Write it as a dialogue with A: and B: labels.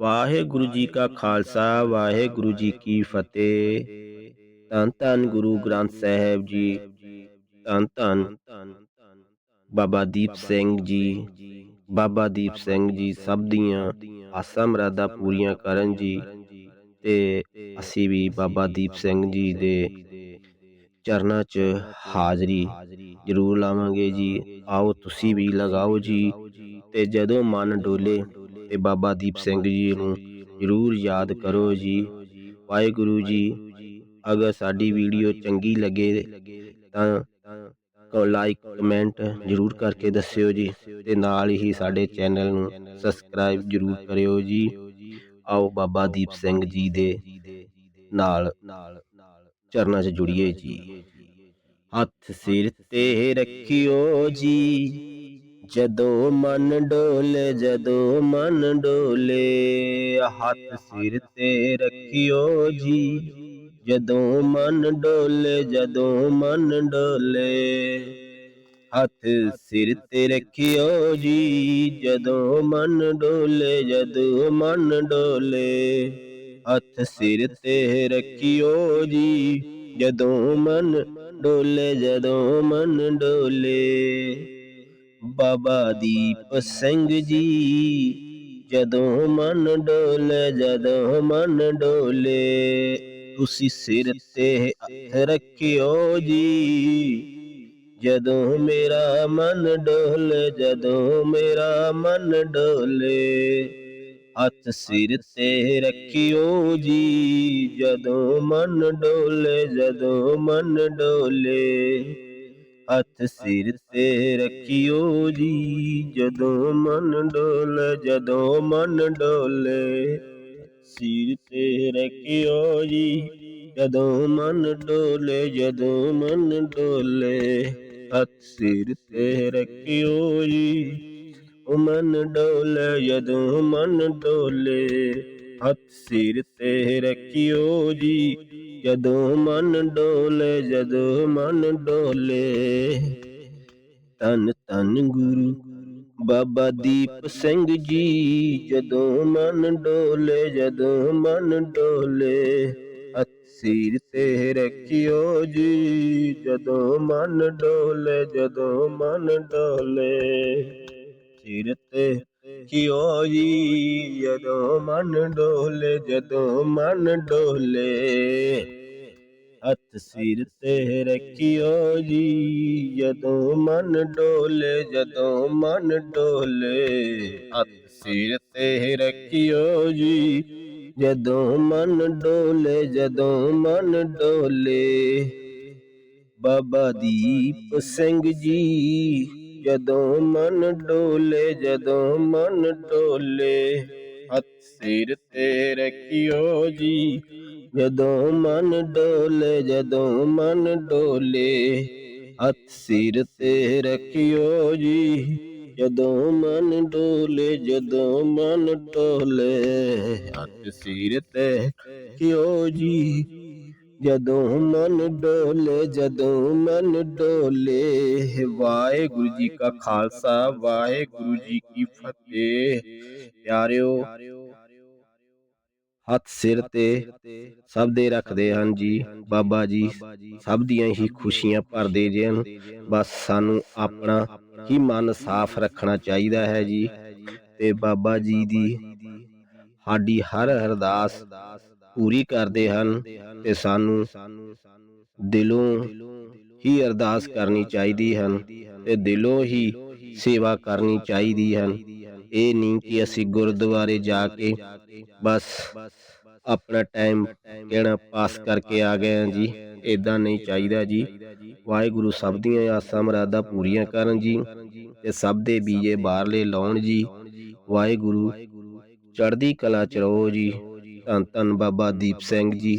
A: ਵਾਹਿਗੁਰੂ ਜੀ ਕਾ ਖਾਲਸਾ, ਵਾਹਿਗੁਰੂ ਜੀ ਕੀ ਫਤਿਹ। ਧੰਨ ਧੰਨ ਗੁਰੂ ਗ੍ਰੰਥ ਸਾਹਿਬ ਜੀ, ਧੰਨ ਧੰਨ ਬਾਬਾ ਦੀਪ ਸਿੰਘ ਜੀ, ਬਾਬਾ ਦੀਪ ਸਿੰਘ ਜੀ ਸਭ ਦੀਆਂ ਆਸਾਂ ਮੁਰਾਦਾਂ ਪੂਰੀਆਂ ਕਰਨ ਜੀ ਤੇ ਅਸੀਂ ਵੀ ਬਾਬਾ ਦੀਪ ਸਿੰਘ ਜੀ ਦੇ ਚਰਨਾਂ 'ਚ ਹਾਜ਼ਰੀ ਜ਼ਰੂਰ ਲਾਵਾਂਗੇ ਜੀ। ਆਓ ਤੁਸੀਂ ਵੀ ਲਗਾਓ ਜੀ ਤੇ ਜਦੋਂ ਮਨ ਡੋਲੇ ਤੇ ਬਾਬਾ ਦੀਪ ਸਿੰਘ ਜੀ ਨੂੰ ਜ਼ਰੂਰ ਯਾਦ ਕਰੋ ਜੀ। ਵਾਹਿਗੁਰੂ ਜੀ, ਅਗਰ ਸਾਡੀ ਵੀਡੀਓ ਚੰਗੀ ਲੱਗੇ ਤਾਂ ਕੋ ਲਾਈਕ ਕਮੈਂਟ ਜ਼ਰੂਰ ਕਰਕੇ ਦੱਸਿਓ ਜੀ ਤੇ ਨਾਲ ਹੀ ਸਾਡੇ ਚੈਨਲ ਨੂੰ ਸਬਸਕ੍ਰਾਈਬ ਜ਼ਰੂਰ ਕਰਿਓ ਜੀ। ਆਓ ਬਾਬਾ ਦੀਪ ਸਿੰਘ ਜੀ ਦੇ ਨਾਲ, ਚਰਨਾਂ 'ਚ ਜੁੜੀਏ ਜੀ। ਹੱਥ ਸਿਰ ਤੇ ਰੱਖਿਓ ਜੀ। ਜਦੋਂ ਮਨ ਡੋਲੇ, ਜਦੋਂ ਮਨ ਡੋਲੇ, ਹੱਥ ਸਿਰ ਤੇ ਰੱਖਿਓ ਜੀ। ਜਦੋਂ ਮਨ ਡੋਲੇ, ਜਦੋਂ ਮਨ ਡੋਲੇ, ਹੱਥ ਸਿਰ ਤੇ ਰੱਖਿਓ ਜੀ। ਜਦੋਂ ਮਨ ਡੋਲੇ, ਜਦੋਂ ਮਨ ਡੋਲੇ, ਹੱਥ ਸਿਰ ਤੇ ਰੱਖਿਓ ਜੀ। ਜਦੋਂ ਮਨ ਡੋਲੇ, ਜਦੋਂ ਮਨ ਡੋਲੇ। ਬਾਬਾ ਦੀਪ ਸਿੰਘ ਜੀ। ਜਦੋਂ ਮਨ ਡੋਲੇ, ਜਦੋਂ ਮਨ ਡੋਲੇ, ਤੁਸੀਂ ਸਿਰ ਤੇ ਹੱਥ ਰੱਖਿਓ ਜੀ। ਜਦੋਂ ਮੇਰਾ ਮਨ ਡੋਲੇ, ਜਦੋਂ ਮੇਰਾ ਮਨ ਡੋਲੇ, ਹੱਥ ਸਿਰ ਤੇ ਰੱਖਿਓ ਜੀ। ਜਦੋਂ ਮਨ ਡੋਲੇ, ਜਦੋਂ ਮਨ ਡੋਲੇ ਹੱਥ ਸਿਰ ਤੇ ਰੱਖਿਓ ਜੀ। ਜਦੋਂ ਮਨ ਡੋਲੇ, ਜਦੋਂ ਮਨ ਡੋਲੇ, ਸਿਰ ਤੇ ਰੱਖਿਓ ਜੀ। ਜਦੋਂ ਮਨ ਡੋਲੇ, ਜਦੋਂ ਮਨ ਡੋਲੇ, ਹੱਥ ਸਿਰ ਤੇ ਰੱਖਿਓ ਜੀ। ਉਹ ਮਨ ਡੋਲੇ, ਜਦੋਂ ਮਨ ਡੋਲੇ ਹੱਥ ਸਿਰ ਤੇ ਰੱਖਿਓ ਜੀ। ਜਦੋਂ ਮਨ ਡੋਲੇ, ਜਦੋਂ ਮਨ ਡੋਲੇ। ਤਨ ਤਨ ਗੁਰੂ ਬਾਬਾ ਦੀਪ ਸਿੰਘ ਜੀ। ਜਦੋਂ ਮਨ ਡੋਲੇ, ਜਦੋਂ ਮਨ ਡੋਲੇ। ਹੱਥ ਸਿਰ ਤੇ ਰੱਖਿਓ ਜੀ। ਜਦੋਂ ਮਨ ਡੋਲੇ, ਜਦੋਂ ਮਨ ਡੋਲੇ। ਸਿਰ ਤੇ ਕਿਓ ਜੀ? ਜਦੋਂ ਮਨ ਡੋਲੇ, ਜਦੋਂ ਮਨ ਡੋਲੇ। ਹੱਥ ਸਿਰ ਤੇ ਰੱਖਿਓ ਜੀ, ਜਦੋਂ ਮਨ ਡੋਲੇ, ਜਦੋਂ ਮਨ ਡੋਲੇ। ਹੱਥ ਸਿਰ ਤੇ ਰੱਖਿਓ ਜੀ, ਜਦੋਂ ਮਨ ਡੋਲੇ, ਜਦੋਂ ਮਨ ਡੋਲੇ। ਬਾਬਾ ਦੀਪ ਸਿੰਘ ਜੀ ਜਦੋਂ ਮਨ ਡੋਲੇ, ਜਦੋਂ ਮਨ ਡੋਲੇ, ਹੱਥ ਸਿਰ ਤੇ ਰੱਖਿਓ ਜੀ। ਜਦੋਂ ਮਨ ਡੋਲੇ, ਜਦੋਂ ਮਨ ਡੋਲੇ, ਹੱਥ ਸਿਰ ਤੇ ਰੱਖਿਓ ਜੀ। ਜਦੋਂ ਮਨ ਡੋਲੇ, ਜਦੋਂ ਮਨ ਡੋਲੇ, ਹੱਥ ਸਿਰ ਤੇ ਰੱਖਿਓ ਜੀ। ਜਦੋਂ ਮਨ ਡੋਲੇ, ਜਦੋਂ ਮਨ ਡੋਲੇ, ਵਾਹਿਗੁਰੂ ਜੀ ਕਾ ਖਾਲਸਾ, ਵਾਹਿਗੁਰੂ ਜੀ ਕੀ ਫਤਿਹ। ਪਿਆਰਿਓ, ਹੱਥ ਸਿਰ ਤੇ ਸਭ ਦੇ ਰੱਖਦੇ ਹਨ ਜੀ, ਬਾਬਾ ਜੀ, ਸਭ ਦੀਆਂ ਹੀ ਖੁਸ਼ੀਆਂ ਭਰਦੇ ਜੇ ਹਨ। ਬਸ ਸਾਨੂੰ ਆਪਣਾ ਹੀ ਮਨ ਸਾਫ਼ ਰੱਖਣਾ ਚਾਹੀਦਾ ਹੈ ਜੀ। ਤੇ ਬਾਬਾ ਜੀ ਦੀ ਸਾਡੀ ਹਰ ਅਰਦਾਸ ਪੂਰੀ ਕਰਦੇ ਹਨ। ਤੇ ਸਾਨੂੰ ਦਿਲੋਂ ਹੀ ਅਰਦਾਸ ਕਰਨੀ ਚਾਹੀਦੀ ਹਨ ਤੇ ਦਿਲੋਂ ਹੀ ਸੇਵਾ ਕਰਨੀ ਚਾਹੀਦੀ ਹਨ। ਇਹ ਨਹੀਂ ਕਿ ਅਸੀਂ ਗੁਰਦੁਆਰੇ ਜਾ ਕੇ ਬਸ ਆਪਣਾ ਟਾਈਮ ਕਿਹੜਾ ਪਾਸ ਕਰਕੇ ਆ ਗਏ ਹਾਂ ਜੀ ਇਦਾਂ ਨਹੀਂ ਚਾਹੀਦਾ ਜੀ। ਵਾਹਿਗੁਰੂ ਸਭ ਦੀਆਂ ਆਸਾਂ ਮੁਰਾਦਾਂ ਪੂਰੀਆਂ ਕਰਨ ਜੀ ਤੇ ਸਭ ਦੇ ਬੀਜੇ ਬਾਹਰਲੇ ਲਾਉਣ ਜੀ। ਵਾਹਿਗੁਰੂ ਚੜ੍ਹਦੀ ਕਲਾ ਚ ਰਹੋ ਜੀ। ਧੰਨ ਧੰਨ ਬਾਬਾ ਦੀਪ ਸਿੰਘ ਜੀ।